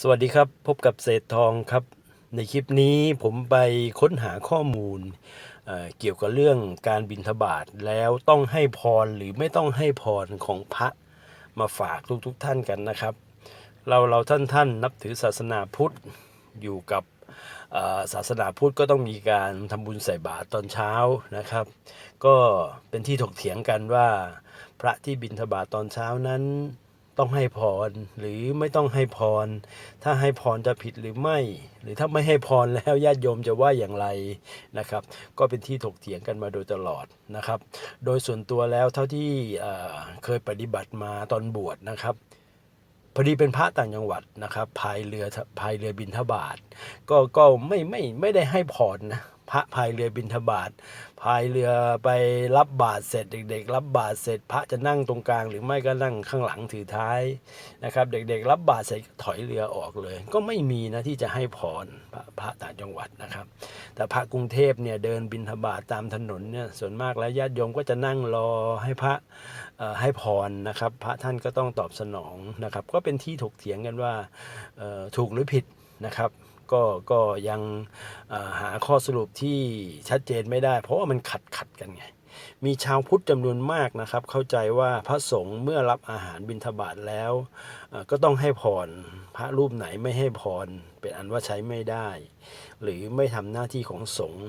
สวัสดีครับพบกับเศษทองครับ ในคลิปนี้ผมไปค้นหาข้อมูลเเกี่ยวกับเรื่องการบินทบาทแล้วต้องให้พรหรือไม่ต้องให้พรของพระมาฝากทุกๆทท่านกันนะครับ เราเราท่านท่านนับถือศาสนาพุทธอยู่กับศาสนาพุทธก็ต้องมีการทำบุญใส่บาตรตอนเช้านะครับ ก็เป็นที่ถกเถียงกันว่า พระที่บิณฑบาตตอนเช้านั้น ต้องให้พรหรือไม่ต้องให้พร ถ้าให้พรจะผิดหรือไม่ หรือถ้าไม่ให้พรแล้วญาติโยมจะว่าอย่างไรนะครับ ก็เป็นที่ถกเถียงกันมาโดยตลอดนะครับ โดยส่วนตัวแล้วเท่าที่เเคยปฏิบัติมาตอนบวชนะครับพอดีเป็นพระต่างจังหวัดนะครับพายเรือพายเรือบินทบาทก็ก็ไม่ไม่ไม่ได้ให้พรนะ พระพายเรือบินทบาทพายเรือไปรับบาตรเสร็จเด็ก ๆ รับบาตรเสร็จ พระจะนั่งตรงกลาง หรือไม่ก็นั่งข้างหลังถือท้ายนะครับ เด็ก ๆ รับบาตรเสร็จถอยเรือออกเลย ก็ไม่มีนะที่จะให้พรพระพระต่างจังหวัดนะครับ แต่พระกรุงเทพเนี่ยเดินบินทบาทตามถนนเนี่ยส่วนมากแล้วญาติโยมก็จะนั่งรอให้พระให้พรนะครับ พระท่านก็ต้องตอบสนองนะครับ ก็เป็นที่ถกเถียงกันว่าถูกหรือผิดนะครับ ก็ก็ยังหาข้อสรุปที่ชัดเจนไม่ได้ เพราะว่ามันขัดขัดกันไงมีชาวพุทธจำนวนมากนะครับ เข้าใจว่าพระสงฆ์เมื่อรับอาหารบิณฑบาตแล้วก็ต้องให้พรพระรูปไหนไม่ให้พรเป็นอันว่าใช้ไม่ได้ หรือไม่ทำหน้าที่ของสงฆ์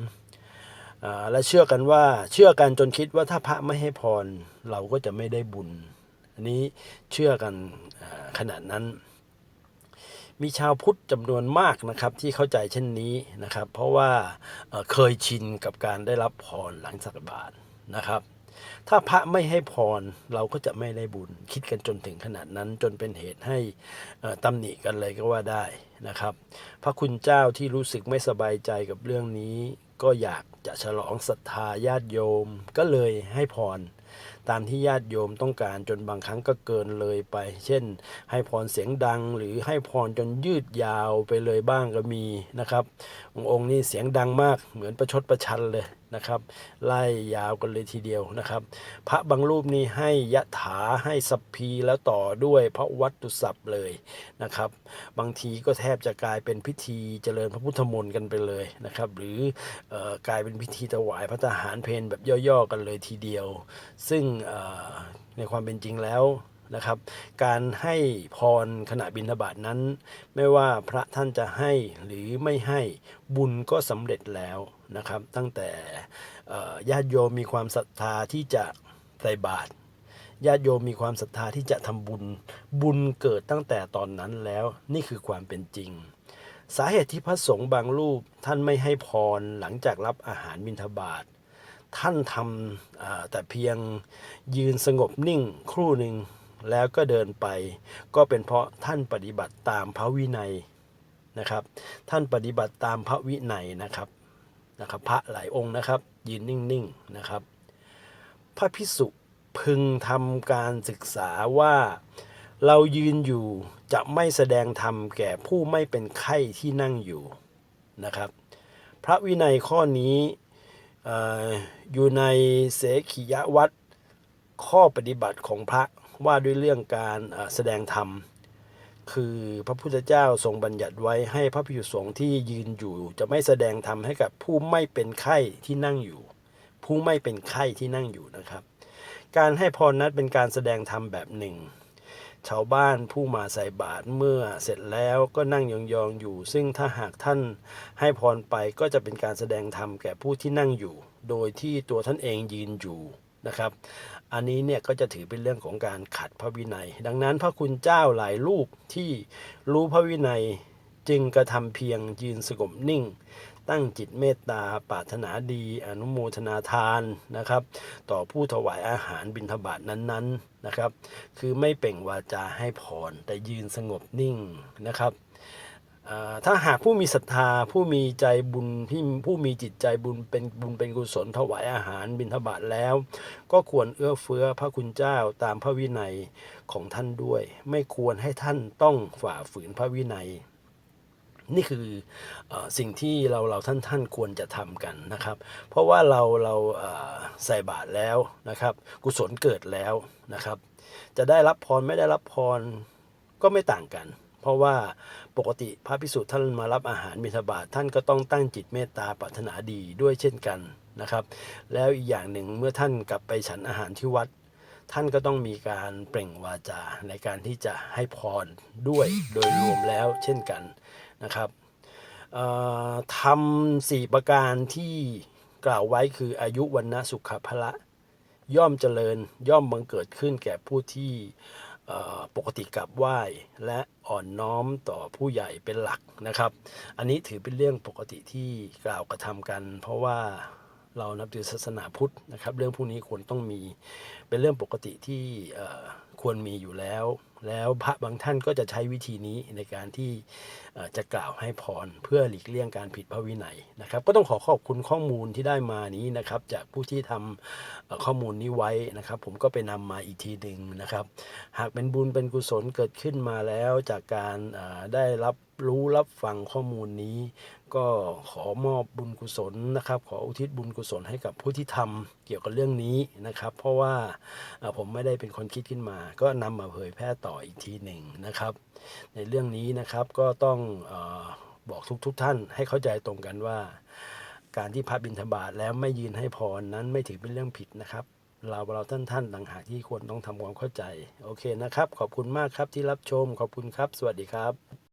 และเชื่อกันว่าเชื่อกันจนคิดว่าถ้าพระไม่ให้พรเราก็จะไม่ได้บุญ อันนี้เชื่อกันขนาดนั้น มีชาวพุทธจำนวนมากนะครับที่เข้าใจเช่นนี้นะครับ เพราะว่าเอ่อเคยชินกับการได้รับพรหลังสักบาทนะครับ ถ้าพระไม่ให้พรเราก็จะไม่ได้บุญคิดกันจนถึงขนาดนั้นจนเป็นเหตุให้ตำหนิกันเลยก็ว่าได้นะครับ พระคุณเจ้าที่รู้สึกไม่สบายใจกับเรื่องนี้ ก็อยากจะฉลองศรัทธาญาติโยม ก็เลยให้พร ตามที่ญาติโยมต้องการจนบางครั้งก็เกินเลยไป เช่น ให้พรเสียงดังหรือให้พรจนยืดยาวไปเลยบ้างก็มีนะครับองค์นี้เสียงดังมากเหมือนประชดประชันเลยนะครับไล่ยาวกันเลยทีเดียวนะครับ พระบางรูปนี่ให้ยะถาให้สัพพีแล้วต่อด้วยพระวัตตุศัพท์เลยนะครับ บางทีก็แทบจะกลายเป็นพิธีเจริญพระพุทธมนต์กันไปเลยนะครับ หรือออกลายเป็นพิธีถวายพระทหารเพนแบบย่อๆกันเลยทีเดียว ซึ่งในความเป็นจริงแล้วนะครับการให้พรขณะบิณฑบาตนั้น ไม่ว่าพระท่านจะให้หรือไม่ให้บุญก็สำเร็จแล้ว นะครับ ตั้งแต่ญาติโยมมีความศรัทธาที่จะใส่บาตรญาติโยมมีความศรัทธาที่จะทำบุญ บุญเกิดตั้งแต่ตอนนั้นแล้วนี่คือความเป็นจริง สาเหตุที่พระสงฆ์บางรูปท่านไม่ให้พรหลังจากรับอาหารบิณฑบาตท่านทำแต่เพียงยืนสงบนิ่งครู่หนึ่งแล้วก็เดินไป ก็เป็นเพราะท่านปฏิบัติตามพระวินัยนะครับ ท่านปฏิบัติตามพระวินัยนะครับ นะครับ พระหลายองค์นะครับ ยืนนิ่งๆนะครับ พระพิสุพึงทำการศึกษาว่าเรายืนอยู่จะไม่แสดงธรรมแก่ผู้ไม่เป็นไข้ที่นั่งอยู่นะครับ พระวินัยข้อนี้อออยู่ในเสขียวัตรข้อปฏิบัติของพระว่าด้วยเรื่องการแสดงธรรม คือพระพุทธเจ้าทรงบัญญัติไว้ให้พระภิกษุสงฆ์ที่ยืนอยู่ จะไม่แสดงธรรมให้กับผู้ไม่เป็นไข้ที่นั่งอยู่ ผู้ไม่เป็นไข้ที่นั่งอยู่นะครับ การให้พรนั้นเป็นการแสดงธรรมแบบหนึ่ง ชาวบ้านผู้มาใส่บาตรเมื่อเสร็จแล้วก็นั่งยองๆอยู่ ซึ่งถ้าหากท่านให้พรไปก็จะเป็นการแสดงธรรมแก่ผู้ที่นั่งอยู่ โดยที่ตัวท่านเองยืนอยู่ นะครับ อันนี้เนี่ยก็จะถือเป็นเรื่องของการขัดพระวินัย ดังนั้นพระคุณเจ้าหลายรูปที่รู้พระวินัยจึงกระทำเพียงยืนสงบนิ่ง ตั้งจิตเมตตาปรารถนาดี อนุโมทนาทานนะครับ ต่อผู้ถวายอาหารบิณฑบาตนั้นๆนะครับ คือไม่เป่งวาจาให้พรแต่ยืนสงบนิ่งนะครับ ถ้าหากผู้มีศรัทธาผู้มีใจบุญที่ผู้มีจิตใจบุญเป็นบุญเป็นกุศลถวายอาหารบิณฑบาตแล้ว ก็ควรเอื้อเฟื้อพระคุณเจ้าตามพระวินัยของท่านด้วย ไม่ควรให้ท่านต้องฝ่าฝืนพระวินัย นี่คืออสิ่งที่เราเราท่านท่านควรจะทำกันนะครับ เพราะว่าเราเราใส่บาตรแล้วนะครับ กุศลเกิดแล้วนะครับ จะได้รับพรไม่ได้รับพรก็ไม่ต่างกัน ราะว่าปกติพระพิสุท่านมารับอาหารบิณฑบาตท่านก็ต้องตั้งจิตเมตตาปรารถนาดีด้วยเช่นกันนะครับ แล้วอีกอย่างหนึ่งเมื่อท่านกลับไปฉันอาหารที่วัด ท่านก็ต้องมีการเปล่งวาจาในการที่จะให้พรด้วยโดยรวมแล้วเช่นกันนะครับทำสี่ประการที่กล่าวไว้คืออายุวันนะสุขภละ ย่อมเจริญย่อมบังเกิดขึ้นแก่ผู้ที่ปกติกราบไหว้และ อ่อนน้อมต่อผู้ใหญ่เป็นหลักนะครับ อันนี้ถือเป็นเรื่องปกติที่กล่าวกระทำกัน เพราะว่าเรานับถือศาสนาพุทธนะครับ เรื่องพวกนี้ควรต้องมีเป็นเรื่องปกติที่ควรมีอยู่แล้ว แล้วพระบางท่านก็จะใช้วิธีนี้ในการที่จะกล่าวให้พรเพื่อหลีกเลี่ยงการผิดพระวินัยนะครับ ก็ต้องขอขอบคุณข้อมูลที่ได้มานี้นะครับ จากผู้ที่ทำเอ่อข้อมูลนี้ไว้นะครับ ผมก็ไปนำมาอีกทีหนึ่งนะครับ หากเป็นบุญเป็นกุศลเกิดขึ้นมาแล้วจากการได้รับ รู้รับฟังข้อมูลนี้ ก็ขอมอบบุญกุศลนะครับ ขออุทิศบุญกุศลให้กับผู้ที่ทำเกี่ยวกับเรื่องนี้นะครับ เพราะว่าผมไม่ได้เป็นคนคิดขึ้นมา ก็นำมาเผยแพร่ต่ออีกทีหนึ่งนะครับ ในเรื่องนี้นะครับก็ต้องออบอกทุกทุกท่านให้เข้าใจตรงกันว่า การที่พระบิณฑบาตแล้วไม่ยืนให้พรนั้นไม่ถือเป็นเรื่องผิดนะครับเราเราท่านท่านต่างหากที่ควรต้องทำความเข้าใจ โอเคนะครับ ขอบคุณมากครับที่รับชม ขอบคุณครับ สวัสดีครับ